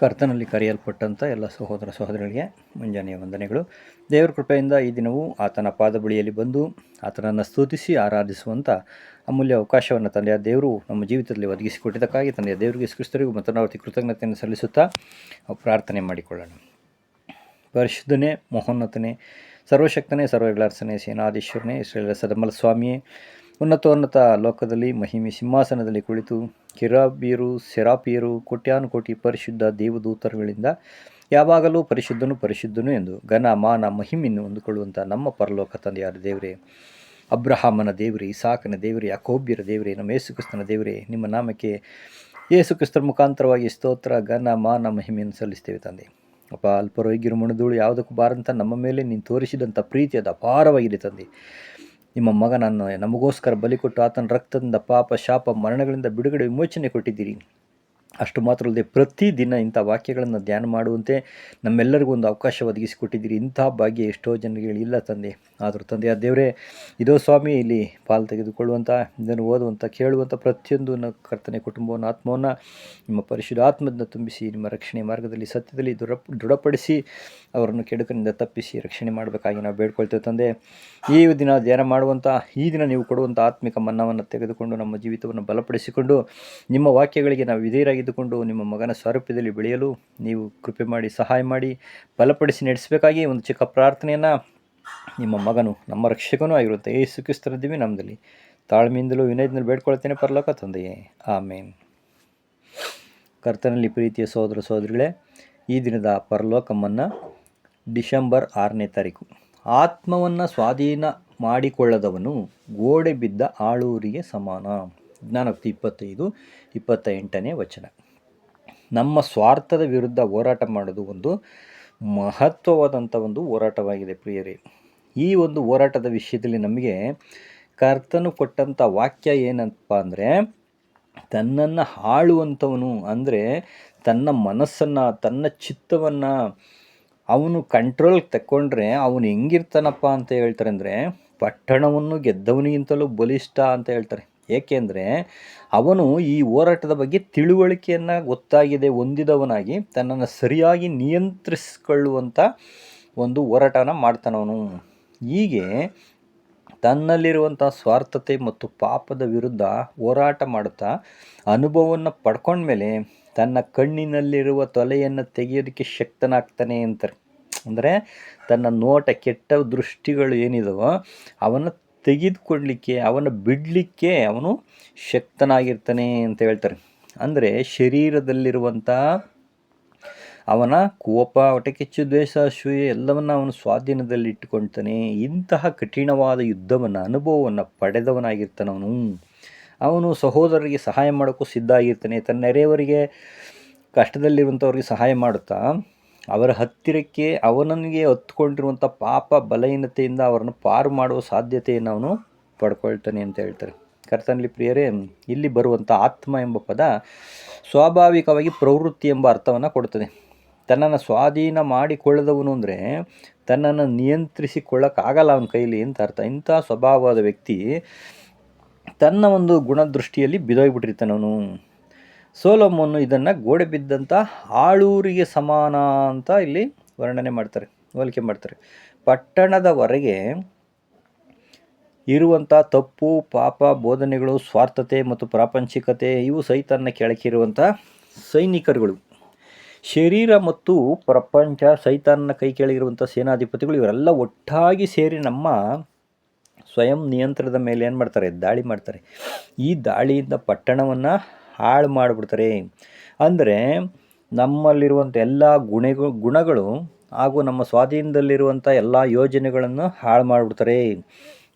ಕರ್ತನಲ್ಲಿ ಕರೆಯಲ್ಪಟ್ಟಂಥ ಎಲ್ಲ ಸಹೋದರ ಸಹೋದರರಿಗೆ ಮುಂಜಾನೆಯ ವಂದನೆಗಳು. ದೇವರ ಕೃಪೆಯಿಂದ ಈ ದಿನವೂ ಆತನ ಪಾದ ಬಳಿಯಲ್ಲಿ ಬಂದು ಆತನನ್ನು ಸ್ತುತಿಸಿ ಆರಾಧಿಸುವಂಥ ಅಮೂಲ್ಯ ಅವಕಾಶವನ್ನು ತಂದೆಯ ದೇವರು ನಮ್ಮ ಜೀವಿತದಲ್ಲಿ ಒದಗಿಸಿಕೊಟ್ಟಿದ್ದಕ್ಕಾಗಿ ತಂದೆಯ ದೇವರಿಗೆ ಕ್ರಿಸ್ತರಿಗೂ ಮತ್ತು ನಾವು ಕೃತಜ್ಞತೆಯನ್ನು ಸಲ್ಲಿಸುತ್ತಾ ಪ್ರಾರ್ಥನೆ ಮಾಡಿಕೊಳ್ಳೋಣ. ಪರಿಶುದ್ಧನೇ, ಮಹೋನ್ನತನೇ, ಸರ್ವಶಕ್ತನೇ ಸರ್ವಗಳರ್ಸನೆ ಸೇನಾಧೀಶ್ವರನೇ ಇಸ್ರೇಲ ಸದಮಲ ಸ್ವಾಮಿಯೇ ಉನ್ನತೋನ್ನತ ಲೋಕದಲ್ಲಿ, ಮಹಿಮೆ ಸಿಂಹಾಸನದಲ್ಲಿ ಕುಳಿತು ಕಿರಾಬಿಯರು, ಸೆರಾಪಿಯರು, ಕೋಟ್ಯಾನುಕೋಟಿ ಪರಿಶುದ್ಧ ದೇವದೂತರುಗಳಿಂದ ಯಾವಾಗಲೂ ಪರಿಶುದ್ಧನು ಪರಿಶುದ್ಧನು ಎಂದು ಘನ, ಮಾನ ಮಹಿಮೆಯನ್ನು ಹೊಂದಿಕೊಳ್ಳುವಂಥ ನಮ್ಮ ಪರಲೋಕ ತಂದೆಯಾದ ದೇವರೇ, ಅಬ್ರಹಾಮನ ದೇವರೇ, ಇಸಾಕನ ದೇವರೇ ಅಕೋಬ್ಯರ ದೇವರೇ, ನಮ್ಮ ಯೇಸುಕ್ರಿಸ್ತನ ದೇವರೇ, ನಿಮ್ಮ ನಾಮಕ್ಕೆ ಯೇಸುಕ್ರಿಸ್ತರ ಮುಖಾಂತರವಾಗಿ ಸ್ತೋತ್ರ, ಘನ, ಮಾನ, ಮಹಿಮೆಯನ್ನು ಸಲ್ಲಿಸ್ತೇವೆ ತಂದೆ. ಅಪ್ಪ ಅಲ್ಪರೋಗ್ಯರು ಮುಣದೂಳು ಯಾವುದಕ್ಕೂ ಬಾರಂತ ನಮ್ಮ ಮೇಲೆ ನೀನು ತೋರಿಸಿದಂಥ ಪ್ರೀತಿ ಅದು ಅಪಾರವಾಗಿದೆ ತಂದೆ. ನಿಮ್ಮ ಮಗನನ್ನು ನಮಗೋಸ್ಕರ ಬಲಿ ಕೊಟ್ಟು ಆತನ ರಕ್ತದಿಂದ ಪಾಪ ಶಾಪ ಮರಣಗಳಿಂದ ಬಿಡುಗಡೆ ವಿಮೋಚನೆ ಕೊಟ್ಟಿದ್ದೀರಿ. ಅಷ್ಟು ಮಾತ್ರ ಅಲ್ಲದೆ ಪ್ರತಿದಿನ ಇಂಥ ವಾಕ್ಯಗಳನ್ನು ಧ್ಯಾನ ಮಾಡುವಂತೆ ನಮ್ಮೆಲ್ಲರಿಗೂ ಒಂದು ಅವಕಾಶ ಒದಗಿಸಿಕೊಟ್ಟಿದ್ದೀರಿ. ಇಂಥ ಭಾಗ್ಯ ಎಷ್ಟೋ ಜನಗಳಿಲ್ಲ ತಂದೆ. ಆದರೂ ತಂದೆ, ಆ ದೇವರೇ, ಇದೋ ಸ್ವಾಮಿ, ಇಲ್ಲಿ ಪಾಲು ತೆಗೆದುಕೊಳ್ಳುವಂಥ ಇದನ್ನು ಓದುವಂಥ ಕೇಳುವಂಥ ಪ್ರತಿಯೊಂದು ಕರ್ತನೆ ಕುಟುಂಬವನ್ನು, ಆತ್ಮವನ್ನು ನಿಮ್ಮ ಪರಿಶುದ್ಧ ಆತ್ಮದಿಂದ ತುಂಬಿಸಿ, ನಿಮ್ಮ ರಕ್ಷಣೆ ಮಾರ್ಗದಲ್ಲಿ, ಸತ್ಯದಲ್ಲಿ ದೃಢ, ದೃಢಪಡಿಸಿ ಅವರನ್ನು ಕೆಡುಕನಿಂದ ತಪ್ಪಿಸಿ ರಕ್ಷಣೆ ಮಾಡಬೇಕಾಗಿ ನಾವು ಬೇಡ್ಕೊಳ್ತೇವೆ ತಂದೆ. ಈ ದಿನ ಧ್ಯಾನ ಮಾಡುವಂಥ ಈ ದಿನ ನೀವು ಕೊಡುವಂಥ ಆತ್ಮಿಕ ಮನ್ನವನ್ನು ತೆಗೆದುಕೊಂಡು ನಮ್ಮ ಜೀವಿತವನ್ನು ಬಲಪಡಿಸಿಕೊಂಡು ನಿಮ್ಮ ವಾಕ್ಯಗಳಿಗೆ ನಾವು ವಿಧೇಯರಾಗಿದ್ದುಕೊಂಡು ನಿಮ್ಮ ಮಗನ ಸ್ವರೂಪದಲ್ಲಿ ಬೆಳೆಯಲು ನೀವು ಕೃಪೆ ಮಾಡಿ ಸಹಾಯ ಮಾಡಿ ಬಲಪಡಿಸಿ ನಡೆಸಬೇಕಾಗಿ ಒಂದು ಚಿಕ್ಕ ಪ್ರಾರ್ಥನೆಯನ್ನು ನಿಮ್ಮ ಮಗನು, ನಮ್ಮ ರಕ್ಷಕನೂ ಆಗಿರುತ್ತೆ ಏ ಕ್ರಿಸ್ತರ ದಿವಿ ನಮ್ಮದಲ್ಲಿ ತಾಳ್ಮೆಯಿಂದಲೂ ವಿನಯದಿಂದಲೂ ಬೇಡ್ಕೊಳ್ತೇನೆ ಪರಲೋಕ ತಂದೆಯೇ. ಆಮೇನ್. ಕರ್ತನಲ್ಲಿ ಪ್ರೀತಿಯ ಸಹೋದರ ಸಹೋದರಿಗಳೇ, ಈ ದಿನದ ಪರಲೋಕಮ್ಮನ್ನು ಡಿಸೆಂಬರ್ ಆರನೇ ತಾರೀಕು. ಆತ್ಮವನ್ನು ಸ್ವಾಧೀನ ಮಾಡಿಕೊಳ್ಳದವನು ಗೋಡೆ ಬಿದ್ದ ಆಳೂರಿಗೆ ಸಮಾನ. ಜ್ಞಾನೋಕ್ತಿ ಇಪ್ಪತ್ತೈದು ಇಪ್ಪತ್ತ ಎಂಟನೇ ವಚನ. ನಮ್ಮ ಸ್ವಾರ್ಥದ ವಿರುದ್ಧ ಹೋರಾಟ ಮಾಡೋದು ಒಂದು ಮಹತ್ವವಾದಂಥ ಒಂದು ಹೋರಾಟವಾಗಿದೆ ಪ್ರಿಯರೇ. ಈ ಒಂದು ಹೋರಾಟದ ವಿಷಯದಲ್ಲಿ ನಮಗೆ ಕರ್ತನು ಕೊಟ್ಟಂಥ ವಾಕ್ಯ ಏನಪ್ಪ ಅಂದರೆ, ತನ್ನನ್ನು ಹಾಳುವಂಥವನು ಅಂದರೆ ತನ್ನ ಮನಸ್ಸನ್ನು, ತನ್ನ ಚಿತ್ತವನ್ನು ಅವನು ಕಂಟ್ರೋಲ್ ತಕ್ಕೊಂಡ್ರೆ ಅವನು ಹೆಂಗಿರ್ತಾನಪ್ಪ ಅಂತ ಹೇಳ್ತಾರೆ ಅಂದರೆ, ಪಟ್ಟಣವನ್ನು ಗೆದ್ದವನಿಗಿಂತಲೂ ಬಲಿಷ್ಠ ಅಂತ ಹೇಳ್ತಾರೆ. ಏಕೆಂದರೆ ಅವನು ಈ ಹೋರಾಟದ ಬಗ್ಗೆ ತಿಳುವಳಿಕೆಯನ್ನು ಗೊತ್ತಾಗಿದೆ, ಹೊಂದಿದವನಾಗಿ ತನ್ನನ್ನು ಸರಿಯಾಗಿ ನಿಯಂತ್ರಿಸಿಕೊಳ್ಳುವಂಥ ಒಂದು ಹೋರಾಟನ ಮಾಡ್ತಾನವನು ಹೀಗೆ ತನ್ನಲ್ಲಿರುವಂಥ ಸ್ವಾರ್ಥತೆ ಮತ್ತು ಪಾಪದ ವಿರುದ್ಧ ಹೋರಾಟ ಮಾಡುತ್ತಾ ಅನುಭವವನ್ನು ಪಡ್ಕೊಂಡ್ಮೇಲೆ ತನ್ನ ಕಣ್ಣಿನಲ್ಲಿರುವ ತೊಲೆಯನ್ನು ತೆಗೆಯೋದಕ್ಕೆ ಶಕ್ತನಾಗ್ತಾನೆ ಅಂತಾರೆ. ಅಂದರೆ ತನ್ನ ನೋಟ ಕೆಟ್ಟ ದೃಷ್ಟಿಗಳು ಏನಿದವೋ ಅವನ್ನು ತೆಗೆದುಕೊಡ್ಲಿಕ್ಕೆ ಅವನ ಬಿಡಲಿಕ್ಕೆ ಅವನು ಶಕ್ತನಾಗಿರ್ತಾನೆ ಅಂತ ಹೇಳ್ತಾರೆ. ಅಂದರೆ ಶರೀರದಲ್ಲಿರುವಂಥ ಅವನ ಕೋಪ ಹೊಟೆಕಿಚ್ಚು ದ್ವೇಷ, ಅಸೂಯೆ ಎಲ್ಲವನ್ನು ಅವನು ಸ್ವಾಧೀನದಲ್ಲಿ ಇಟ್ಟುಕೊಳ್ತಾನೆ ಇಂತಹ ಕಠಿಣವಾದ ಯುದ್ಧವನ್ನು, ಅನುಭವವನ್ನು ಪಡೆದವನಾಗಿರ್ತಾನೆ ಅವನು. ಅವನು ಸಹೋದರರಿಗೆ ಸಹಾಯ ಮಾಡೋಕ್ಕೂ ಸಿದ್ಧ ಆಗಿರ್ತಾನೆ. ತನ್ನ ನೆರೆಯವರಿಗೆ ಕಷ್ಟದಲ್ಲಿರುವಂಥವ್ರಿಗೆ ಸಹಾಯ ಮಾಡುತ್ತಾ ಅವರ ಹತ್ತಿರಕ್ಕೆ ಅವನಿಗೆ ಹೊತ್ಕೊಂಡಿರುವಂಥ ಪಾಪ ಬಲಹೀನತೆಯಿಂದ ಅವರನ್ನು ಪಾರು ಮಾಡುವ ಸಾಧ್ಯತೆಯನ್ನು ಅವನು ಪಡ್ಕೊಳ್ತಾನೆ ಅಂತ ಹೇಳ್ತಾರೆ. ಕರ್ತನಲ್ಲಿ ಪ್ರಿಯರೇ, ಇಲ್ಲಿ ಬರುವಂಥ ಆತ್ಮ ಎಂಬ ಪದ ಸ್ವಾಭಾವಿಕವಾಗಿ ಪ್ರವೃತ್ತಿ ಎಂಬ ಅರ್ಥವನ್ನು ಕೊಡ್ತದೆ. ತನ್ನನ್ನು ಸ್ವಾಧೀನ ಮಾಡಿಕೊಳ್ಳದವನು ಅಂದರೆ ತನ್ನನ್ನು ನಿಯಂತ್ರಿಸಿಕೊಳ್ಳೋಕ್ಕಾಗಲ್ಲ ಅವನ ಕೈಲಿ ಅಂತ ಅರ್ಥ. ಇಂಥ ಸ್ವಭಾವವಾದ ವ್ಯಕ್ತಿ ತನ್ನ ಒಂದು ಗುಣದೃಷ್ಟಿಯಲ್ಲಿ ಬಿದೋಗ್ಬಿಟ್ಟಿರ್ತಾನೆ ಅವನು. ಸೋಲೋಮನ್ನು ಇದನ್ನು ಗೋಡೆ ಬಿದ್ದಂಥ ಆಳೂರಿಗೆ ಸಮಾನ ಅಂತ ಇಲ್ಲಿ ವರ್ಣನೆ ಮಾಡ್ತಾರೆ, ಹೋಲಿಕೆ ಮಾಡ್ತಾರೆ. ಪಟ್ಟಣದವರೆಗೆ ಇರುವಂಥ ತಪ್ಪು, ಪಾಪ, ಬೋಧನೆಗಳು, ಸ್ವಾರ್ಥತೆ ಮತ್ತು ಪ್ರಾಪಂಚಿಕತೆ ಇವು ಸೈತನ್ನ ಕೆಳಕಿರುವಂಥ ಸೈನಿಕರುಗಳು. ಶರೀರ ಮತ್ತು ಪ್ರಪಂಚ ಸೈತಾನ್ನ ಕೈ ಕೆಳಗಿರುವಂಥ ಸೇನಾಧಿಪತಿಗಳು, ಇವರೆಲ್ಲ ಒಟ್ಟಾಗಿ ಸೇರಿ ನಮ್ಮ ಸ್ವಯಂ ನಿಯಂತ್ರಣದ ಮೇಲೆ ಏನು ಮಾಡ್ತಾರೆ? ದಾಳಿ ಮಾಡ್ತಾರೆ. ಈ ದಾಳಿಯಿಂದ ಪಟ್ಟಣವನ್ನು ಹಾಳು ಮಾಡಿಬಿಡ್ತಾರೆ. ಅಂದರೆ ನಮ್ಮಲ್ಲಿರುವಂಥ ಎಲ್ಲ ಗುಣಗಳು ಗುಣಗಳು ಹಾಗೂ ನಮ್ಮ ಸ್ವಾಧೀನದಲ್ಲಿರುವಂಥ ಎಲ್ಲ ಯೋಜನೆಗಳನ್ನು ಹಾಳು ಮಾಡಿಬಿಡ್ತಾರೆ.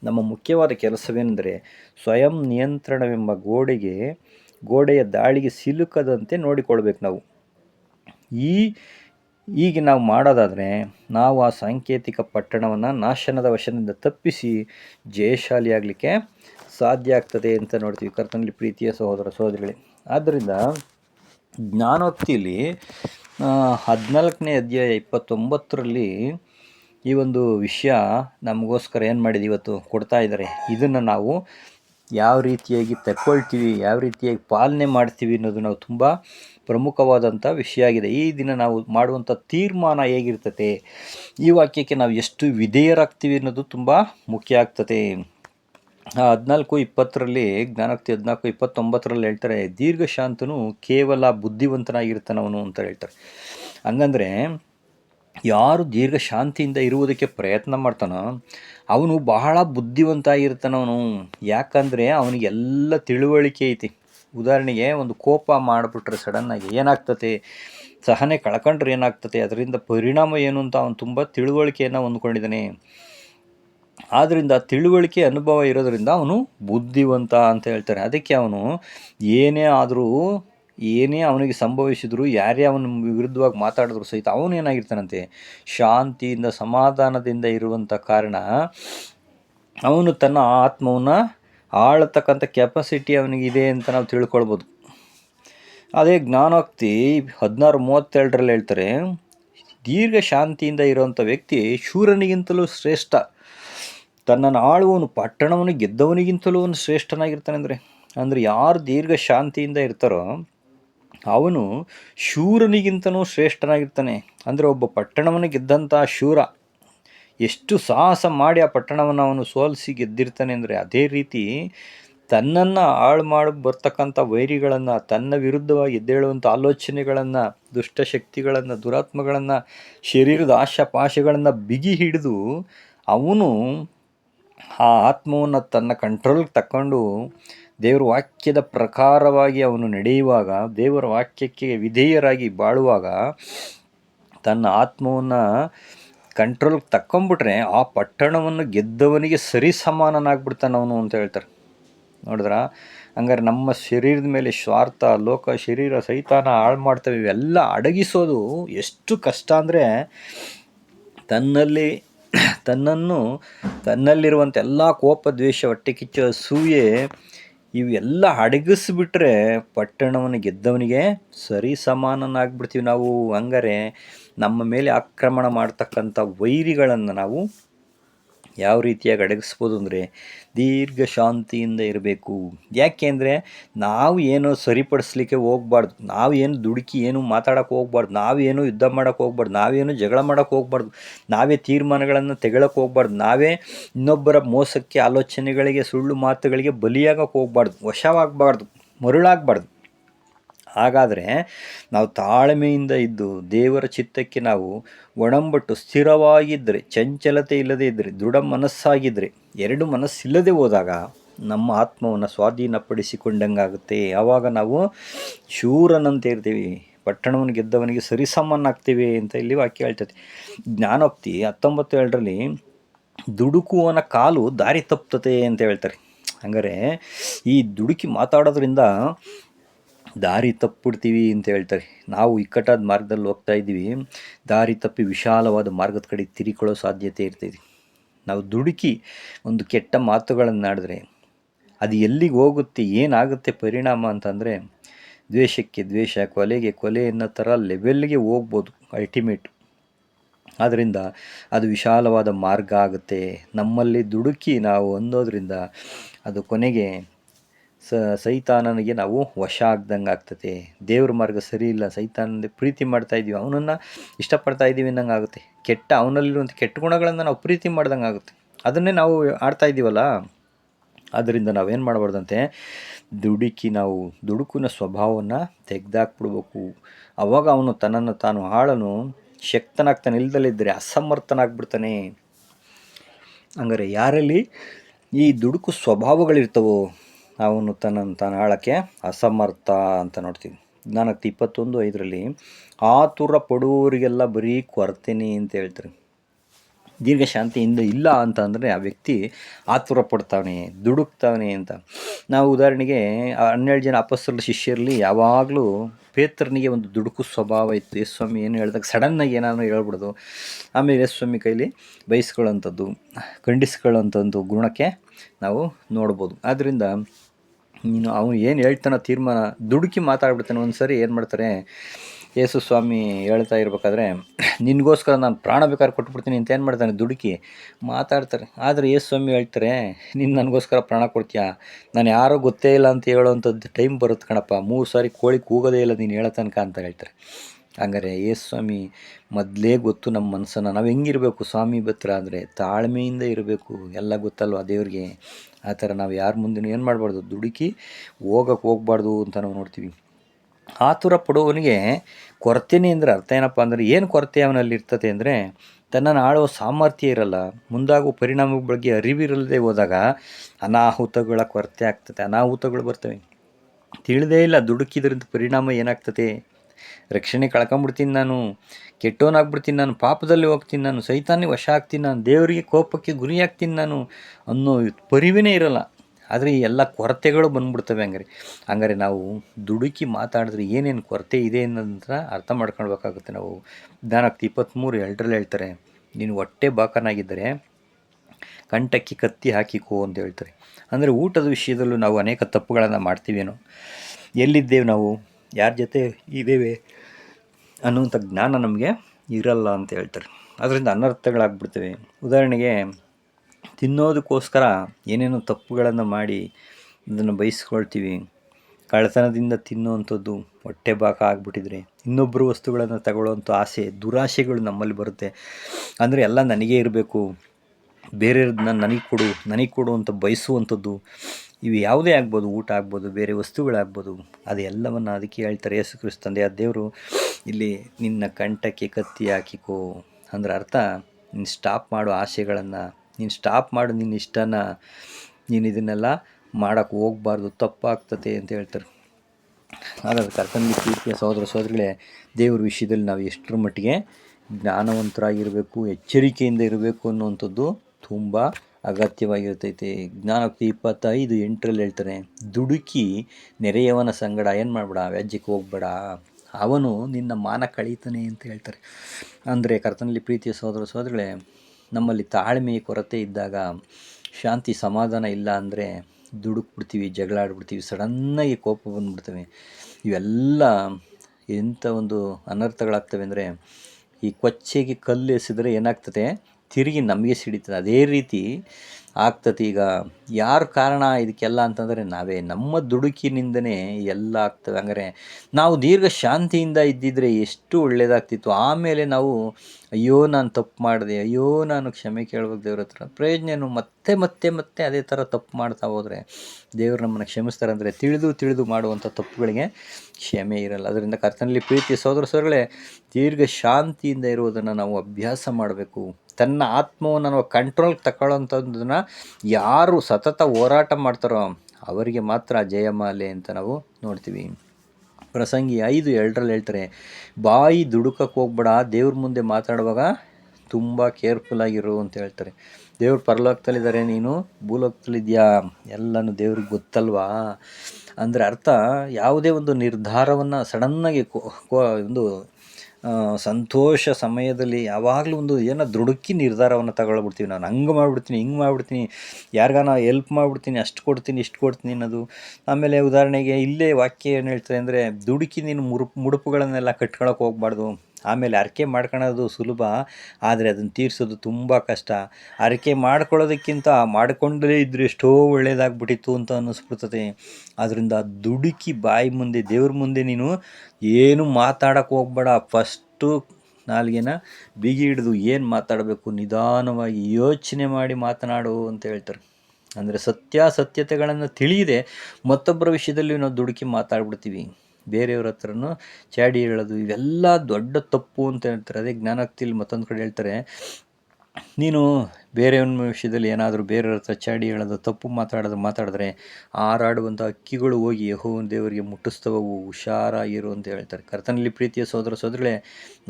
ನಮ್ಮ ಮುಖ್ಯವಾದ ಕೆಲಸವೇನೆಂದರೆ ಸ್ವಯಂ ನಿಯಂತ್ರಣವೆಂಬ ಗೋಡೆಗೆ, ಗೋಡೆಯ ದಾಳಿಗೆ ಸಿಲುಕದಂತೆ ನೋಡಿಕೊಳ್ಬೇಕು ನಾವು. ಈ, ಈಗ ನಾವು ಮಾಡೋದಾದರೆ ನಾವು ಆ ಸಾಂಕೇತಿಕ ಪಟ್ಟಣವನ್ನು ನಾಶನದ ವಶದಿಂದ ತಪ್ಪಿಸಿ ಜಯಶಾಲಿಯಾಗಲಿಕ್ಕೆ ಸಾಧ್ಯ ಆಗ್ತದೆ ಅಂತ ನೋಡ್ತೀವಿ ಕರ್ತನಲ್ಲಿ ಪ್ರೀತಿಯ ಸಹೋದರ ಸಹೋದರಿಗಳೇ. ಆದ್ದರಿಂದ ಜ್ಞಾನೋಕ್ತಿಯಲ್ಲಿ ಹದಿನಾಲ್ಕನೇ ಅಧ್ಯಾಯ ಇಪ್ಪತ್ತೊಂಬತ್ತರಲ್ಲಿ ಈ ಒಂದು ವಿಷಯ ನಮಗೋಸ್ಕರ ಏನು ಮಾಡಿದೆ ಇವತ್ತು ಕೊಡ್ತಾ ಇದ್ದಾರೆ. ಇದನ್ನು ನಾವು ಯಾವ ರೀತಿಯಾಗಿ ತಗೊಳ್ತೀವಿ ಯಾವ ರೀತಿಯಾಗಿ ಪಾಲನೆ ಮಾಡ್ತೀವಿ ಅನ್ನೋದು ನಾವು ತುಂಬ ಪ್ರಮುಖವಾದಂಥ ವಿಷಯ ಆಗಿದೆ. ಈ ದಿನ ನಾವು ಮಾಡುವಂಥ ತೀರ್ಮಾನ ಹೇಗಿರ್ತದೆ, ಈ ವಾಕ್ಯಕ್ಕೆ ನಾವು ಎಷ್ಟು ವಿಧೇಯರಾಗ್ತೀವಿ ಅನ್ನೋದು ತುಂಬ ಮುಖ್ಯ ಆಗ್ತದೆ. ಹದಿನಾಲ್ಕು, ಇಪ್ಪತ್ತರಲ್ಲಿ, ಜ್ಞಾನಕ್ತಿ ಹದಿನಾಲ್ಕು, ಇಪ್ಪತ್ತೊಂಬತ್ತರಲ್ಲಿ ಹೇಳ್ತಾರೆ, ದೀರ್ಘಶಾಂತನು ಕೇವಲ ಬುದ್ಧಿವಂತನಾಗಿರ್ತಾನವನು ಅಂತ ಹೇಳ್ತಾರೆ. ಹಂಗಂದ್ರೆ, ಯಾರು ದೀರ್ಘ ಶಾಂತಿಯಿಂದ ಇರುವುದಕ್ಕೆ ಪ್ರಯತ್ನ ಮಾಡ್ತಾನೋ, ಅವನು ಬಹಳ ಬುದ್ಧಿವಂತ ಆಗಿರ್ತಾನವನು ಯಾಕಂದರೆ ಅವನಿಗೆಲ್ಲ ತಿಳುವಳಿಕೆ ಐತಿ. ಉದಾಹರಣೆಗೆ, ಒಂದು ಕೋಪ ಮಾಡಿಬಿಟ್ರೆ ಸಡನ್ನಾಗಿ ಏನಾಗ್ತತೆ ಸಹನೆ ಕಳ್ಕೊಂಡ್ರೆ ಏನಾಗ್ತತೆ ಅದರಿಂದ ಪರಿಣಾಮ ಏನು ಅಂತ ಅವನು ತುಂಬ ತಿಳುವಳಿಕೆಯನ್ನು ಹೊಂದ್ಕೊಂಡಿದ್ದಾನೆ. ಆದ್ದರಿಂದ ತಿಳುವಳಿಕೆ ಅನುಭವ ಇರೋದರಿಂದ ಅವನು ಬುದ್ಧಿವಂತ ಅಂತ ಹೇಳ್ತಾರೆ. ಅದಕ್ಕೆ ಅವನು ಏನೇ ಆದರೂ, ಏನೇ ಅವನಿಗೆ ಸಂಭವಿಸಿದ್ರು, ಯಾರೇ ಅವನ ವಿರುದ್ಧವಾಗಿ ಮಾತಾಡಿದ್ರು ಸಹಿತ ಅವನು ಏನಾಗಿರ್ತಾನಂತೆ? ಶಾಂತಿಯಿಂದ, ಸಮಾಧಾನದಿಂದ ಇರುವಂಥ ಕಾರಣ ಅವನು ತನ್ನ ಆತ್ಮವನ್ನು ಆಳತಕ್ಕಂಥ ಕೆಪಾಸಿಟಿ ಅವನಿಗಿದೆ ಅಂತ ನಾವು ತಿಳ್ಕೊಳ್ಬೋದು. ಅದೇ ಜ್ಞಾನೋಕ್ತಿ ಹದಿನಾರು ಮೂವತ್ತೆರಡರಲ್ಲಿ ಹೇಳ್ತಾರೆ ದೀರ್ಘ ಶಾಂತಿಯಿಂದ ಇರುವಂಥ ವ್ಯಕ್ತಿ ಶೂರನಿಗಿಂತಲೂ ಶ್ರೇಷ್ಠ. ತನ್ನನ್ನು ಆಳುವವನು, ಪಟ್ಟಣವನ್ನು ಗೆದ್ದವನಿಗಿಂತಲೂ ಅವನು ಶ್ರೇಷ್ಠನಾಗಿರ್ತಾನೆ ಅಂದರೆ. ಅಂದರೆ ಯಾರು ದೀರ್ಘ ಶಾಂತಿಯಿಂದ ಇರ್ತಾರೋ, ಅವನು ಶೂರನಿಗಿಂತನೂ ಶ್ರೇಷ್ಠನಾಗಿರ್ತಾನೆ. ಅಂದರೆ ಒಬ್ಬ ಪಟ್ಟಣವನ್ನು ಗೆದ್ದಂಥ ಶೂರ, ಎಷ್ಟು ಸಾಹಸ ಮಾಡಿ ಆ ಪಟ್ಟಣವನ್ನು ಅವನು ಸೋಲಿಸಿ ಗೆದ್ದಿರ್ತಾನೆ ಅಂದರೆ, ಅದೇ ರೀತಿ ತನ್ನನ್ನು ಹಾಳು ಮಾಡಿ ಬರ್ತಕ್ಕಂಥ ವೈರಿಗಳನ್ನು, ತನ್ನ ವಿರುದ್ಧವಾಗಿ ಎದ್ದೇಳುವಂಥ ಆಲೋಚನೆಗಳನ್ನು ದುಷ್ಟಶಕ್ತಿಗಳನ್ನು ದುರಾತ್ಮಗಳನ್ನು, ಶರೀರದ ಆಶಾಪಾಶಗಳನ್ನು ಬಿಗಿ ಹಿಡಿದು ಅವನು ಆ ಆತ್ಮವನ್ನು ತನ್ನ ಕಂಟ್ರೋಲ್ಗೆ ತಕ್ಕೊಂಡು ದೇವರ ವಾಕ್ಯದ ಪ್ರಕಾರವಾಗಿ ಅವನು ನಡೆಯುವಾಗ, ದೇವರ ವಾಕ್ಯಕ್ಕೆ ವಿಧೇಯರಾಗಿ ಬಾಳುವಾಗ ತನ್ನ ಆತ್ಮವನ್ನು ಕಂಟ್ರೋಲ್ಗೆ ತಕ್ಕೊಂಬಿಟ್ರೆ ಆ ಪಟ್ಟಣವನ್ನು ಗೆದ್ದವನಿಗೆ ಸರಿ ಸಮಾನನಾಗ್ಬಿಡ್ತಾನೆ ಅವನು ಅಂತ ಹೇಳ್ತಾರೆ. ನೋಡಿದ್ರ? ಹಂಗಾರೆ ನಮ್ಮ ಶರೀರದ ಮೇಲೆ ಸ್ವಾರ್ಥ, ಲೋಕ, ಶರೀರ, ಸೈತಾನ ಹಾಳು ಮಾಡ್ತವೆ, ಇವೆಲ್ಲ ಅಡಗಿಸೋದು ಎಷ್ಟು ಕಷ್ಟ ಅಂದರೆ ತನ್ನಲ್ಲಿ ತನ್ನನ್ನು ತನ್ನಲ್ಲಿರುವಂಥ ಎಲ್ಲ ಕೋಪ, ದ್ವೇಷ, ಹೊಟ್ಟೆ ಕಿಚ್ಚ ಸೂಯೆ ಇವೆಲ್ಲ ಅಡಗಿಸ್ಬಿಟ್ರೆ ಪಟ್ಟಣವನ್ನು ಗೆದ್ದವನಿಗೆ ಸರಿ ಸಮಾನನಾಗ್ಬಿಡ್ತೀವಿ ನಾವು. ಹಂಗಾರೆ ನಮ್ಮ ಮೇಲೆ ಆಕ್ರಮಣ ಮಾಡ್ತಕ್ಕಂಥ ವೈರಿಗಳನ್ನು ನಾವು ಯಾವ ರೀತಿಯಾಗಿ ಅಡಗಿಸ್ಬೋದು ಅಂದರೆ ದೀರ್ಘ ಶಾಂತಿಯಿಂದ ಇರಬೇಕು. ಯಾಕೆ ಅಂದರೆ ನಾವು ಏನು ಸರಿಪಡಿಸ್ಲಿಕ್ಕೆ ಹೋಗ್ಬಾರ್ದು, ನಾವು ಏನು ದುಡುಕಿ ಏನು ಮಾತಾಡೋಕೆ ಹೋಗ್ಬಾರ್ದು ನಾವೇನು ಯುದ್ಧ ಮಾಡೋಕೆ ಹೋಗ್ಬಾರ್ದು ನಾವೇನು ಜಗಳ ಮಾಡೋಕೆ ಹೋಗ್ಬಾರ್ದು, ನಾವೇ ತೀರ್ಮಾನಗಳನ್ನು ತೆಗೊಳಕ್ಕೆ ಹೋಗ್ಬಾರ್ದು, ನಾವೇ ಇನ್ನೊಬ್ಬರ ಮೋಸಕ್ಕೆ, ಆಲೋಚನೆಗಳಿಗೆ, ಸುಳ್ಳು ಮಾತುಗಳಿಗೆ ಬಲಿಯಾಗಕ್ಕೆ ಹೋಗ್ಬಾರ್ದು, ವಶವಾಗಬಾರ್ದು, ಮರುಳಾಗಬಾರ್ದು. ಹಾಗಾದರೆ ನಾವು ತಾಳ್ಮೆಯಿಂದ ಇದ್ದು ದೇವರ ಚಿತ್ತಕ್ಕೆ ನಾವು ಒಣಂಬಟ್ಟು ಸ್ಥಿರವಾಗಿದ್ದರೆ, ಚಂಚಲತೆ ಇಲ್ಲದೇ ಇದ್ದರೆ, ದೃಢ ಮನಸ್ಸಾಗಿದ್ದರೆ, ಎರಡು ಮನಸ್ಸಿಲ್ಲದೆ ಹೋದಾಗ ನಮ್ಮ ಆತ್ಮವನ್ನು ಸ್ವಾಧೀನಪಡಿಸಿಕೊಂಡಂಗಾಗುತ್ತೆ. ಯಾವಾಗ ನಾವು ಶೂರನಂತೆ ಇರ್ತೀವಿ, ಪಟ್ಟಣವನ್ನು ಗೆದ್ದವನಿಗೆ ಸರಿಸಮನ್ನಾಗ್ತೀವಿ ಅಂತ ಇಲ್ಲಿ ವಾಕ್ಯ ಹೇಳ್ತದೆ. ಜ್ಞಾನೋಕ್ತಿ ಹತ್ತೊಂಬತ್ತು ಎರಡರಲ್ಲಿ ದುಡುಕುವನ ಕಾಲು ದಾರಿ ತಪ್ಪುತ್ತದೆ ಅಂತ ಹೇಳ್ತಾರೆ. ಹಂಗಾರೆ ಈ ದುಡುಕಿ ಮಾತಾಡೋದ್ರಿಂದ ದಾರಿ ತಪ್ಪಿಡ್ತೀವಿ ಅಂತ ಹೇಳ್ತಾರೆ. ನಾವು ಇಕ್ಕಟ್ಟಾದ ಮಾರ್ಗದಲ್ಲಿ ಹೋಗ್ತಾ ಇದ್ದೀವಿ. ದಾರಿ ತಪ್ಪಿ ವಿಶಾಲವಾದ ಮಾರ್ಗದ ಕಡೆ ತಿರಿಕೊಳ್ಳೋ ಸಾಧ್ಯತೆ ಇರ್ತೈತಿ. ನಾವು ದುಡುಕಿ ಒಂದು ಕೆಟ್ಟ ಮಾತುಗಳನ್ನು ಆಡಿದ್ರೆ ಅದು ಎಲ್ಲಿಗೆ ಹೋಗುತ್ತೆ, ಏನಾಗುತ್ತೆ ಪರಿಣಾಮ ಅಂತಂದರೆ ದ್ವೇಷಕ್ಕೆ ದ್ವೇಷ, ಕೊಲೆಗೆ ಕೊಲೆ ಅನ್ನೋ ಥರ ಲೆವೆಲ್ಗೆ ಹೋಗ್ಬೋದು ಅಲ್ಟಿಮೇಟ್ ಆದ್ದರಿಂದ ಅದು ವಿಶಾಲವಾದ ಮಾರ್ಗ ಆಗುತ್ತೆ. ನಮ್ಮಲ್ಲಿ ದುಡುಕಿ ನಾವು ಅನ್ನೋದ್ರಿಂದ ಅದು ಕೊನೆಗೆ ಸ, ಸೈತಾನನಿಗೆ ನಾವು ವಶ ಆಗ್ದಂಗೆ ಆಗ್ತತೆ ದೇವ್ರ ಮಾರ್ಗ ಸರಿ ಇಲ್ಲ ಸೈತಾನಂದ ಪ್ರೀತಿ ಮಾಡ್ತಾ ಇದ್ದೀವಿ, ಅವನನ್ನು ಇಷ್ಟಪಡ್ತಾ ಇದ್ದೀವಿ ಅನ್ನಂಗೆ ಆಗುತ್ತೆ. ಕೆಟ್ಟ ಅವನಲ್ಲಿರುವಂಥ ಕೆಟ್ಟ ಗುಣಗಳನ್ನು ನಾವು ಪ್ರೀತಿ ಮಾಡ್ದಂಗೆ ಆಗುತ್ತೆ. ಅದನ್ನೇ ನಾವು ಆಡ್ತಾ ಇದ್ದೀವಲ್ಲ ಆದ್ದರಿಂದ ನಾವೇನು ಮಾಡಬಾರ್ದಂತೆ, ದುಡುಕಿ ನಾವು ದುಡುಕಿನ ಸ್ವಭಾವವನ್ನು ತೆಗೆದಾಕ್ಬಿಡ್ಬೇಕು. ಅವಾಗ ಅವನು ತನ್ನನ್ನು ತಾನು ಆಳನು ಶಕ್ತನಾಗ್ತಾನೆ ಇಲ್ದಲ್ಲಿದ್ದರೆ ಅಸಮರ್ಥನಾಗ್ಬಿಡ್ತಾನೆ. ಹಂಗಾರೆ ಯಾರಲ್ಲಿ ಈ ದುಡುಕು ಸ್ವಭಾವಗಳಿರ್ತವೋ ಅವನು ತನ್ನನ್ನು ತಾನು ಆಳಕ್ಕೆ ಅಸಮರ್ಥ ಅಂತ ನೋಡ್ತೀವಿ ಜ್ಞಾನಕ್ಕೆ ಇಪ್ಪತ್ತೊಂದು ಐದರಲ್ಲಿ ಆತುರ ಪಡುವವರಿಗೆಲ್ಲ ಬರೀ ಕೊರತೆನಿ ಅಂತ ಹೇಳ್ತಾರೆ. ದೀರ್ಘ ಶಾಂತಿಯಿಂದ ಇಲ್ಲ ಅಂತ ಅಂದರೆ ಆ ವ್ಯಕ್ತಿ ಆತುರ ಪಡ್ತಾವನೆ, ದುಡುಕ್ತಾವನೆ ಅಂತ. ನಾವು ಉದಾಹರಣೆಗೆ ಹನ್ನೆರಡು ಜನ ಅಪಸ್ಸಲ ಶಿಷ್ಯರಲ್ಲಿ ಯಾವಾಗಲೂ ಪೇತ್ರನಿಗೆ ಒಂದು ದುಡುಕು ಸ್ವಭಾವ ಇತ್ತು. ಎಸ್ ಸ್ವಾಮಿ ಏನು ಹೇಳಿದಾಗ ಸಡನ್ನಾಗಿ ಏನಾದರೂ ಹೇಳ್ಬಿಡೋದು. ಆಮೇಲೆ ಎಸ್ ಸ್ವಾಮಿ ಕೈಲಿ ಬಯಸ್ಕೊಳ್ಳೋಂಥದ್ದು ಖಂಡಿಸ್ಕೊಳ್ಳೋಂಥದ್ದು ಗುಣಕ್ಕೆ ನಾವು ನೋಡ್ಬೋದು. ಆದ್ದರಿಂದ ನೀನು ಅವನು ಏನು ಹೇಳ್ತಾನೋ ತೀರ್ಮಾನ, ದುಡುಕಿ ಮಾತಾಡ್ಬಿಡ್ತಾನೆ. ಒಂದು ಸರಿ ಏನು ಮಾಡ್ತಾರೆ ಯೇಸು ಸ್ವಾಮಿ ಹೇಳ್ತಾ ಇರ್ಬೇಕಾದ್ರೆ, ನಿನಗೋಸ್ಕರ ನಾನು ಪ್ರಾಣ ಬೇಕಾದ್ರೆ ಕೊಟ್ಬಿಡ್ತೀನಿ ಅಂತ ಏನು ಮಾಡ್ತಾನೆ, ದುಡುಕಿ ಮಾತಾಡ್ತಾರೆ. ಆದರೆ ಯೇಸು ಸ್ವಾಮಿ ಹೇಳ್ತಾರೆ, ನೀನು ನನಗೋಸ್ಕರ ಪ್ರಾಣ ಕೊಡ್ತೀಯಾ? ನಾನು ಯಾರೋ ಗೊತ್ತೇ ಇಲ್ಲ ಅಂತ ಹೇಳೋವಂಥದ್ದು ಟೈಮ್ ಬರುತ್ತೆ ಕಣಪ್ಪ. ಮೂರು ಸಾರಿ ಕೋಳಿ ಕೂಗೋದೇ ಇಲ್ಲ ನೀನು ಹೇಳೋ ತನಕ ಅಂತ ಹೇಳ್ತಾರೆ. ಹಂಗಾರೆ ಯೇಸು ಸ್ವಾಮಿ, ಮೊದಲೇ ಗೊತ್ತು ನಮ್ಮ ಮನಸ್ಸನ್ನು. ನಾವು ಹೆಂಗಿರಬೇಕು ಸ್ವಾಮಿ ಬತ್ರ ಅಂದರೆ ತಾಳ್ಮೆಯಿಂದ ಇರಬೇಕು. ಎಲ್ಲ ಗೊತ್ತಲ್ವ ದೇವ್ರಿಗೆ? ಆ ಥರ ನಾವು ಯಾರ ಮುಂದೆ ಏನು ಮಾಡಬಾರ್ದು? ದುಡುಕಿ ಹೋಗಕ್ಕೆ ಹೋಗ್ಬಾರ್ದು ಅಂತ ನಾವು ನೋಡ್ತೀವಿ. ಆತುರ ಪಡುವವನಿಗೆ ಕೊರತೆನೇ ಅಂದರೆ ಅರ್ಥ ಏನಪ್ಪ ಅಂದರೆ ಏನು ಕೊರತೆ ಅವನಲ್ಲಿ ಇರ್ತದೆ ಅಂದರೆ ತನ್ನನ್ನು ಆಳುವ ಸಾಮರ್ಥ್ಯ ಇರಲ್ಲ. ಮುಂದಾಗುವ ಪರಿಣಾಮಗಳ ಬಗ್ಗೆ ಅರಿವಿರಲ್ಲದೆ ಹೋದಾಗ ಅನಾಹುತಗಳ ಕೊರತೆ ಆಗ್ತದೆ. ಅನಾಹುತಗಳು ಬರ್ತವೆ. ತಿಳಿದೇ ಇಲ್ಲ ದುಡುಕಿದ್ರಿಂದ ಪರಿಣಾಮ ಏನಾಗ್ತದೆ? ರಕ್ಷಣೆ ಕಳ್ಕೊಂಬಿಡ್ತೀನಿ ನಾನು ಕೆಟ್ಟವನಾಗ್ಬಿಡ್ತೀನಿ ನಾನು, ಪಾಪದಲ್ಲಿ ಹೋಗ್ತೀನಿ ನಾನು, ಸೈತಾನಿ ವಶ ಆಗ್ತೀನಿ ನಾನು, ದೇವರಿಗೆ ಕೋಪಕ್ಕೆ ಗುರಿ ಆಗ್ತೀನಿ ನಾನು ಅನ್ನೋ ಪರಿವಿನೇ ಇರಲ್ಲ. ಆದರೆ ಈ ಎಲ್ಲ ಕೊರತೆಗಳು ಬಂದ್ಬಿಡ್ತವೆ ಹಂಗಾರೆ. ಹಂಗಾರೆ ನಾವು ದುಡುಕಿ ಮಾತಾಡಿದ್ರೆ ಏನೇನು ಕೊರತೆ ಇದೆ ಅನ್ನೋದನ್ನ ಅರ್ಥ ಮಾಡ್ಕೊಳ್ಬೇಕಾಗುತ್ತೆ ನಾವು. ಜ್ಞಾನಕ್ಕೆ ಇಪ್ಪತ್ತ್ಮೂರು ಎರಡರಲ್ಲಿ ಹೇಳ್ತಾರೆ, ನೀನು ಹೊಟ್ಟೆ ಬಾಕನಾಗಿದ್ದರೆ ಕಂಠಕ್ಕೆ ಕತ್ತಿ ಹಾಕಿಕೋ ಅಂತ ಹೇಳ್ತಾರೆ. ಅಂದರೆ ಊಟದ ವಿಷಯದಲ್ಲೂ ನಾವು ಅನೇಕ ತಪ್ಪುಗಳನ್ನು ಮಾಡ್ತೀವೇನೋ. ಎಲ್ಲಿದ್ದೇವೆ ನಾವು? ಯಾರ ಜೊತೆ ಇದ್ದೇವೆ ಅನ್ನುವಂಥ ಜ್ಞಾನ ನಮಗೆ ಇರಲ್ಲ ಅಂತ ಹೇಳ್ತಾರೆ. ಅದರಿಂದ ಅನರ್ಥಗಳಾಗ್ಬಿಡ್ತವೆ. ಉದಾಹರಣೆಗೆ, ತಿನ್ನೋದಕ್ಕೋಸ್ಕರ ಏನೇನೋ ತಪ್ಪುಗಳನ್ನು ಮಾಡಿ ಅದನ್ನು ಬಯಸ್ಕೊಳ್ತೀವಿ. ಕಳ್ಳತನದಿಂದ ತಿನ್ನುವಂಥದ್ದು ಹೊಟ್ಟೆ ಬಾಕ ಆಗಿಬಿಟ್ಟಿದ್ರೆ ಇನ್ನೊಬ್ಬರು ವಸ್ತುಗಳನ್ನು ತಗೊಳ್ಳೋವಂಥ ಆಸೆ, ದುರಾಸೆಗಳು ನಮ್ಮಲ್ಲಿ ಬರುತ್ತೆ. ಅಂದರೆ ಎಲ್ಲ ನನಗೇ ಇರಬೇಕು. ಬೇರೆಯವ್ರನ್ನ ನನಗೆ ಕೊಡು ನನಗೆ ಕೊಡು ಅಂತ ಬಯಸುವಂಥದ್ದು, ಇವು ಯಾವುದೇ ಆಗ್ಬೋದು, ಊಟ ಆಗ್ಬೋದು, ಬೇರೆ ವಸ್ತುಗಳಾಗ್ಬೋದು ಅದೆಲ್ಲವನ್ನು ಅದಕ್ಕೆ ಹೇಳ್ತಾರೆ ಯೇಸು ಕ್ರಿಸ್ತಂದೆ ಆ ದೇವರು ಇಲ್ಲಿ ನಿನ್ನ ಕಂಠಕ್ಕೆ ಕತ್ತಿ ಹಾಕಿಕೋ ಅಂದ್ರೆ ಅರ್ಥ, ನೀನು ಸ್ಟಾಪ್ ಮಾಡೋ ಆಸೆಗಳನ್ನು, ನೀನು ಸ್ಟಾಪ್ ಮಾಡು ನಿನ್ನ ಇಷ್ಟನ, ನೀನು ಇದನ್ನೆಲ್ಲ ಮಾಡೋಕ್ಕೆ ಹೋಗ್ಬಾರ್ದು ತಪ್ಪಾಗ್ತದೆ ಅಂತ ಹೇಳ್ತಾರೆ. ಹಾಗಾದ್ರೆ ಕರ್ತನಲ್ಲಿ ಪ್ರೀತಿಯ ಸಹೋದರ ಸಹೋದರಿಗಳೇ, ದೇವ್ರ ವಿಷಯದಲ್ಲಿ ನಾವು ಎಷ್ಟರ ಮಟ್ಟಿಗೆ ಜ್ಞಾನವಂತರಾಗಿರಬೇಕು, ಎಚ್ಚರಿಕೆಯಿಂದ ಇರಬೇಕು ಅನ್ನುವಂಥದ್ದು ತುಂಬ ಅಗತ್ಯವಾಗಿರ್ತೈತೆ. ಜ್ಞಾನೋಕ್ತಿ ಇಪ್ಪತ್ತೈದು ಎಂಟರಲ್ಲಿ ಹೇಳ್ತಾರೆ, ದುಡುಕಿ ನೆರೆಯವನ ಸಂಗಡ ಏನು ಮಾಡಬೇಡ, ವ್ಯಾಜ್ಯಕ್ಕೆ ಹೋಗ್ಬೇಡ. ಅವನು ನಿನ್ನ ಮಾನ ಕಳೀತಾನೆ ಅಂತ ಹೇಳ್ತಾರೆ. ಅಂದರೆ ಕರ್ತನಲ್ಲಿ ಪ್ರೀತಿಯ ಸೋದರ ಸಹೋದರಗಳೇ, ನಮ್ಮಲ್ಲಿ ತಾಳ್ಮೆಯ ಕೊರತೆ ಇದ್ದಾಗ ಶಾಂತಿ, ಸಮಾಧಾನ ಇಲ್ಲ ಅಂದರೆ ದುಡುಕ್ಬಿಡ್ತೀವಿ ಜಗಳ ಆಡ್ಬಿಡ್ತೀವಿ ಸಡನ್ನಾಗಿ ಕೋಪ ಬಂದ್ಬಿಡ್ತವೆ. ಇವೆಲ್ಲ ಎಂಥ ಒಂದು ಅನರ್ಥಗಳಾಗ್ತವೆ ಅಂದರೆ, ಈ ಕೊಚ್ಚೆಗೆ ಕಲ್ಲು ಎಸೆದರೆ ಏನಾಗ್ತದೆ? ತಿರುಗಿ ನಮಗೆ ಸಿಡಿತದೆ. ಅದೇ ರೀತಿ ಆಗ್ತತಿ ಈಗ ಯಾರು ಕಾರಣ ಇದಕ್ಕೆಲ್ಲ ಅಂತಂದರೆ ನಾವೇ. ನಮ್ಮ ದುಡುಕಿನಿಂದನೇ ಎಲ್ಲ ಆಗ್ತವೆ ಅಂದರೆ ನಾವು ದೀರ್ಘ ಶಾಂತಿಯಿಂದ ಇದ್ದಿದ್ರೆ ಎಷ್ಟು ಒಳ್ಳೆಯದಾಗ್ತಿತ್ತು ಆಮೇಲೆ ನಾವು ಅಯ್ಯೋ ನಾನು ತಪ್ಪು ಮಾಡಿದೆ, ಅಯ್ಯೋ ನಾನು ಕ್ಷಮೆ ಕೇಳ್ಬೇಕು ದೇವ್ರ ಹತ್ರ. ಪ್ರಯೋಜನ ಮತ್ತೆ ಮತ್ತೆ ಮತ್ತೆ ಅದೇ ಥರ ತಪ್ಪು ಮಾಡ್ತಾ ಹೋದರೆ ದೇವರು ನಮ್ಮನ್ನು ಕ್ಷಮಿಸ್ತಾರೆ ಅಂದರೆ ತಿಳಿದು ತಿಳಿದು ಮಾಡುವಂಥ ತಪ್ಪುಗಳಿಗೆ ಕ್ಷಮೆ ಇರಲ್ಲ. ಅದರಿಂದ ಕರ್ತನಲ್ಲಿ ಪ್ರೀತಿ ಸೋದರ ಸೋದರಗಳೇ ದೀರ್ಘ ಶಾಂತಿಯಿಂದ ಇರುವುದನ್ನು ನಾವು ಅಭ್ಯಾಸ ಮಾಡಬೇಕು. ತನ್ನ ಆತ್ಮವನ್ನು ನಾವು ಕಂಟ್ರೋಲ್ಗೆ ತಗೊಳ್ಳೋಂಥದ್ದನ್ನ ಯಾರು ಸತತ ಹೋರಾಟ ಮಾಡ್ತಾರೋ ಅವರಿಗೆ ಮಾತ್ರ ಜಯಮಾಲೆ ಅಂತ ನಾವು ನೋಡ್ತೀವಿ. ಪ್ರಸಂಗಿ ಐದು ಎರಡರಲ್ಲಿ ಹೇಳ್ತಾರೆ, ಬಾಯಿ ದುಡುಕಕ್ಕೆ ಹೋಗ್ಬೇಡ, ದೇವ್ರ ಮುಂದೆ ಮಾತಾಡುವಾಗ ತುಂಬ ಕೇರ್ಫುಲ್ಲಾಗಿರು ಅಂತ ಹೇಳ್ತಾರೆ. ದೇವ್ರು ಪರಲೋಕದಲ್ಲಿದ್ದಾರೆ ನೀನು, ಭೂಲೋಕದಲ್ಲಿದ್ಯಾ? ಎಲ್ಲನೂ ದೇವ್ರಿಗೆ ಗೊತ್ತಲ್ವಾ? ಅಂದರೆ ಅರ್ಥ, ಯಾವುದೇ ಒಂದು ನಿರ್ಧಾರವನ್ನು ಸಡನ್ನಾಗಿ ಒಂದು ಸಂತೋಷ ಸಮಯದಲ್ಲಿ ಯಾವಾಗಲೂ ಒಂದು ಏನೋ ದುಡುಕಿ ನಿರ್ಧಾರವನ್ನು ತಗೊಳ್ಬಿಡ್ತೀವಿ. ನಾನು ಹಂಗೆ ಮಾಡಿಬಿಡ್ತೀನಿ, ಹಿಂಗೆ ಮಾಡಿಬಿಡ್ತೀನಿ, ಯಾರಿಗಾನ ಎಲ್ಪ್ ಮಾಡಿಬಿಡ್ತೀನಿ, ಅಷ್ಟು ಕೊಡ್ತೀನಿ, ಇಷ್ಟು ಕೊಡ್ತೀನಿ ಅನ್ನೋದು. ಆಮೇಲೆ ಉದಾಹರಣೆಗೆ ಇಲ್ಲೇ ವಾಕ್ಯ ಏನು ಹೇಳ್ತಾರೆ ಅಂದರೆ, ದುಡುಕಿ ನೀನು ಮುರು ಮುಡುಪುಗಳನ್ನೆಲ್ಲ ಕಟ್ಕೊಳಕ್ಕೆ ಹೋಗ್ಬಾರ್ದು. ಆಮೇಲೆ ಅರಕೆ ಮಾಡ್ಕೊಳ್ಳೋದು ಸುಲಭ, ಆದರೆ ಅದನ್ನು ತೀರಿಸೋದು ತುಂಬ ಕಷ್ಟ. ಅರಕೆ ಮಾಡ್ಕೊಳ್ಳೋದಕ್ಕಿಂತ ಮಾಡಿಕೊಂಡಲೇ ಇದ್ದರೆ ಎಷ್ಟೋ ಒಳ್ಳೇದಾಗ್ಬಿಟ್ಟಿತ್ತು ಅಂತ ಅನ್ನಿಸ್ಬಿಡ್ತದೆ. ಅದರಿಂದ ದುಡುಕಿ ಬಾಯಿ ಮುಂದೆ, ದೇವ್ರ ಮುಂದೆ ನೀನು ಏನು ಮಾತಾಡೋಕ್ಕೆ ಹೋಗ್ಬೇಡ. ಫಸ್ಟು ನಾಲ್ಗೆನ ಬಿಗಿ ಹಿಡಿದು ಏನು ಮಾತಾಡಬೇಕು? ನಿಧಾನವಾಗಿ ಯೋಚನೆ ಮಾಡಿ ಮಾತನಾಡು ಅಂತ ಹೇಳ್ತಾರೆ. ಅಂದರೆ ಸತ್ಯಾಸತ್ಯತೆಗಳನ್ನು ತಿಳಿಯದೆ ಮತ್ತೊಬ್ಬರ ವಿಷಯದಲ್ಲಿ ನಾವು ದುಡುಕಿ ಮಾತಾಡ್ಬಿಡ್ತೀವಿ. ಬೇರೆಯವ್ರ ಹತ್ರನೂ ಚಾಡಿ ಹೇಳೋದು ಇವೆಲ್ಲ ದೊಡ್ಡ ತಪ್ಪು ಅಂತ ಹೇಳ್ತಾರೆ. ಅದೇ ಜ್ಞಾನಕ್ತಿಲಿ ಮತ್ತೊಂದು ಕಡೆ ಹೇಳ್ತಾರೆ ನೀನು ಬೇರೆಯವನ ವಿಷಯದಲ್ಲಿ ಏನಾದರೂ ಬೇರೆಯವ್ರ ಹತ್ರ ಚಾಡಿ ಹೇಳೋದು, ತಪ್ಪು ಮಾತಾಡೋದು ಮಾತಾಡಿದ್ರೆ ಹಾರಾಡುವಂಥ ಅಕ್ಕಿಗಳು ಹೋಗಿ ಯಹೋವನ ದೇವರಿಗೆ ಮುಟ್ಟಿಸ್ತವವು ಹುಷಾರಾಗಿರು ಅಂತ ಹೇಳ್ತಾರೆ. ಕರ್ತನಲ್ಲಿ ಪ್ರೀತಿಯ ಸೋದರ ಸೋದರಳೆ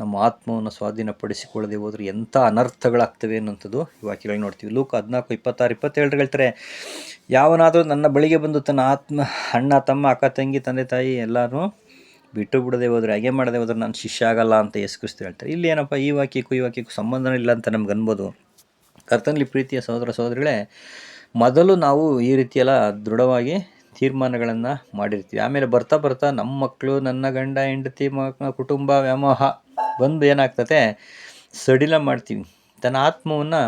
ನಮ್ಮ ಆತ್ಮವನ್ನು ಸ್ವಾಧೀನಪಡಿಸಿಕೊಳ್ಳದೆ ಹೋದರೆ ಎಂಥ ಅನರ್ಥಗಳಾಗ್ತವೆ ಅನ್ನೋಂಥದ್ದು ಈ ವಾಕ್ಯಗಳು ನೋಡ್ತೀವಿ. ಲೂಕ ಹದಿನಾಲ್ಕು ಇಪ್ಪತ್ತಾರು ಇಪ್ಪತ್ತೇಳು ಹೇಳ್ತಾರೆ, ಯಾವನಾದರೂ ನನ್ನ ಬಳಿಗೆ ಬಂದು ತನ್ನ ಆತ್ಮ, ಅಣ್ಣ, ತಮ್ಮ, ಅಕ್ಕ, ತಂಗಿ, ತಂದೆ, ತಾಯಿ ಎಲ್ಲರೂ ಬಿಟ್ಟು ಬಿಡದೆ ಹೋದರೆ, ಹಾಗೆ ಮಾಡದೆ ಹೋದ್ರೆ ನಾನು ಶಿಷ್ಯ ಆಗಲ್ಲ ಅಂತ ಎಸ್ಕಿಸ್ತು ಹೇಳ್ತಾರೆ. ಇಲ್ಲಿ ಏನಪ್ಪ, ಈ ವಾಕ್ಯಕ್ಕೂ ಈ ವಾಕ್ಯಕ್ಕೂ ಸಂಬಂಧನೇ ಇಲ್ಲ ಅಂತ ನಮ್ಗೆ ಅನ್ಬೋದು. ಕರ್ತನಲ್ಲಿ ಪ್ರೀತಿಯ ಸಹೋದರ ಸಹೋದರಿಗಳೇ, ಮೊದಲು ನಾವು ಈ ರೀತಿಯೆಲ್ಲ ದೃಢವಾಗಿ ತೀರ್ಮಾನಗಳನ್ನು ಮಾಡಿರ್ತೀವಿ. ಆಮೇಲೆ ಬರ್ತಾ ಬರ್ತಾ ನಮ್ಮ ಮಕ್ಕಳು, ನನ್ನ ಗಂಡ, ಹೆಂಡತಿ ಮಕ್ಕಳ ಕುಟುಂಬ, ವ್ಯಾಮೋಹ ಬಂದು ಏನಾಗ್ತದೆ? ಸಡಿಲ ಮಾಡ್ತೀವಿ. ತನ್ನ ಆತ್ಮವನ್ನು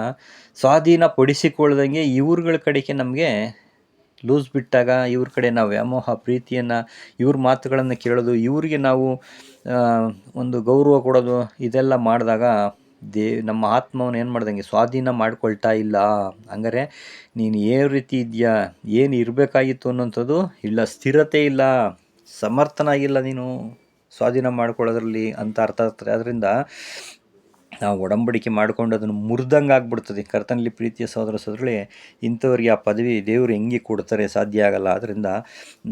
ಸ್ವಾಧೀನ ಪಡಿಸಿಕೊಳ್ಳದಂಗೆ ಇವ್ರುಗಳ ಕಡೆಗೆ ನಮಗೆ ಲೂಸ್ ಬಿಟ್ಟಾಗ ಇವ್ರ ಕಡೆ ನಾವು ವ್ಯಾಮೋಹ, ಪ್ರೀತಿಯನ್ನು, ಇವ್ರ ಮಾತುಗಳನ್ನು ಕೇಳೋದು, ಇವರಿಗೆ ನಾವು ಒಂದು ಗೌರವ ಕೊಡೋದು, ಇದೆಲ್ಲ ಮಾಡಿದಾಗ ದೇ, ನಮ್ಮ ಆತ್ಮವನ್ನು ಏನು ಮಾಡ್ದಂಗೆ ಸ್ವಾಧೀನ ಮಾಡ್ಕೊಳ್ತಾ ಇಲ್ಲ. ಹಂಗಾರೆ ನೀನು ಏನು ರೀತಿ ಇದೆಯಾ, ಏನು ಇರಬೇಕಾಗಿತ್ತು ಅನ್ನೋಂಥದ್ದು ಇಲ್ಲ, ಸ್ಥಿರತೆ ಇಲ್ಲ, ಸಮರ್ಥನಾಗಿಲ್ಲ ನೀನು, ಸ್ವಾಧೀನ ಮಾಡ್ಕೊಳ್ಳೋದ್ರಲ್ಲಿ ಅಂತ ಅರ್ಥ ಆಗ್ತದೆ. ಅದರಿಂದ ನಾವು ಒಡಂಬಡಿಕೆ ಮಾಡಿಕೊಂಡು ಅದನ್ನು ಮುರಿದಂಗೆ ಆಗ್ಬಿಡ್ತದೆ. ಕರ್ತನಲ್ಲಿ ಪ್ರೀತಿಯ ಸಹೋದರ ಸಹೋದರಗಳೇ ಇಂಥವ್ರಿಗೆ ಆ ಪದವಿ ದೇವರು ಹೆಂಗೆ ಕೊಡ್ತಾರೆ ಸಾಧ್ಯ ಆಗಲ್ಲ. ಆದ್ದರಿಂದ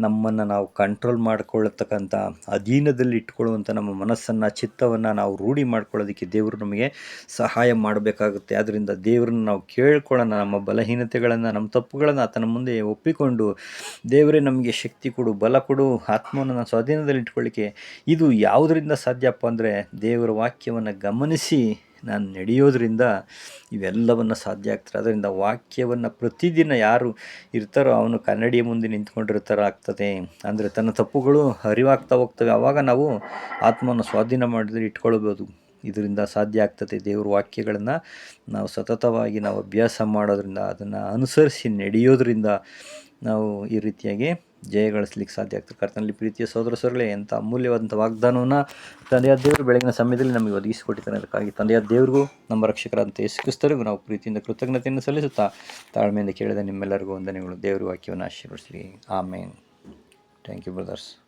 ನಮ್ಮನ್ನು ನಾವು ಕಂಟ್ರೋಲ್ ಮಾಡಿಕೊಳ್ಳತಕ್ಕಂಥ ಅಧೀನದಲ್ಲಿ ಇಟ್ಕೊಳ್ಳುವಂಥ ನಮ್ಮ ಮನಸ್ಸನ್ನು, ಚಿತ್ತವನ್ನು ನಾವು ರೂಢಿ ಮಾಡ್ಕೊಳ್ಳೋದಕ್ಕೆ ದೇವರು ನಮಗೆ ಸಹಾಯ ಮಾಡಬೇಕಾಗುತ್ತೆ. ಆದ್ದರಿಂದ ದೇವರನ್ನ ನಾವು ಕೇಳ್ಕೊಳ್ಳೋಣ, ನಮ್ಮ ಬಲಹೀನತೆಗಳನ್ನು, ನಮ್ಮ ತಪ್ಪುಗಳನ್ನು ಆತನ ಮುಂದೆ ಒಪ್ಪಿಕೊಂಡು ದೇವರೇ ನಮಗೆ ಶಕ್ತಿ ಕೊಡು, ಬಲ ಕೊಡು, ಆತ್ಮವನ್ನು ನಾನು ಸ್ವಾಧೀನದಲ್ಲಿ ಇಟ್ಕೊಳ್ಳಿಕ್ಕೆ ಇದು ಯಾವುದರಿಂದ ಸಾಧ್ಯಪ್ಪ ಅಂದರೆ ದೇವರ ವಾಕ್ಯವನ್ನು ಗಮನಿಸಿ ನಾನು ನಡೆಯೋದ್ರಿಂದ ಇವೆಲ್ಲವನ್ನು ಸಾಧ್ಯ ಆಗ್ತಾರೆ ಅದರಿಂದ ವಾಕ್ಯವನ್ನು ಪ್ರತಿದಿನ ಯಾರು ಇರ್ತಾರೋ ಅವನು ಕನ್ನಡಿಯ ಮುಂದೆ ನಿಂತ್ಕೊಂಡಿರ್ತಾರ ಆಗ್ತದೆ. ಅಂದರೆ ತನ್ನ ತಪ್ಪುಗಳು ಅರಿವಾಗ್ತಾ ಹೋಗ್ತವೆ. ಆವಾಗ ನಾವು ಆತ್ಮವನ್ನು ಸ್ವಾಧೀನ ಮಾಡಿದ್ರೆ ಇಟ್ಕೊಳ್ಬೋದು. ಇದರಿಂದ ಸಾಧ್ಯ ಆಗ್ತದೆ. ದೇವ್ರ ವಾಕ್ಯಗಳನ್ನು ನಾವು ಸತತವಾಗಿ ನಾವು ಅಭ್ಯಾಸ ಮಾಡೋದ್ರಿಂದ, ಅದನ್ನು ಅನುಸರಿಸಿ ನಡೆಯೋದ್ರಿಂದ ನಾವು ಈ ರೀತಿಯಾಗಿ ಜಯ ಗಳಿಸ್ಲಿಕ್ಕೆ ಸಾಧ್ಯ ಆಗ್ತದೆ. ಕರ್ತನಲ್ಲಿ ಪ್ರೀತಿಯ ಸಹೋದರ ಸೋದರಗಳೇ ಎಂಥ ಅಮೂಲ್ಯವಾದಂಥ ವಾಗ್ದಾನವನ್ನು ತಂದೆಯಾದ ದೇವರು ಬೆಳಗಿನ ಸಮಯದಲ್ಲಿ ನಮಗೆ ಒದಗಿಸಿಕೊಟ್ಟಿದ್ದಾನೆ. ಅದಕ್ಕಾಗಿ ತಂದೆಯಾದ ದೇವರಿಗೂ, ನಮ್ಮ ರಕ್ಷಕರಾದಂಥ ಯೇಸು ಕ್ರಿಸ್ತರಿಗೂ ನಾವು ಪ್ರೀತಿಯಿಂದ ಕೃತಜ್ಞತೆಯನ್ನು ಸಲ್ಲಿಸುತ್ತಾ ತಾಳ್ಮೆಯಿಂದ ಕೇಳಿದ ನಿಮ್ಮೆಲ್ಲರಿಗೂ ವಂದನೆಗಳು. ದೇವರು ವಾಕ್ಯವನ್ನು ಆಶೀರ್ವಡಿಸಲಿ ಆಮೇನ್. Thank you brothers.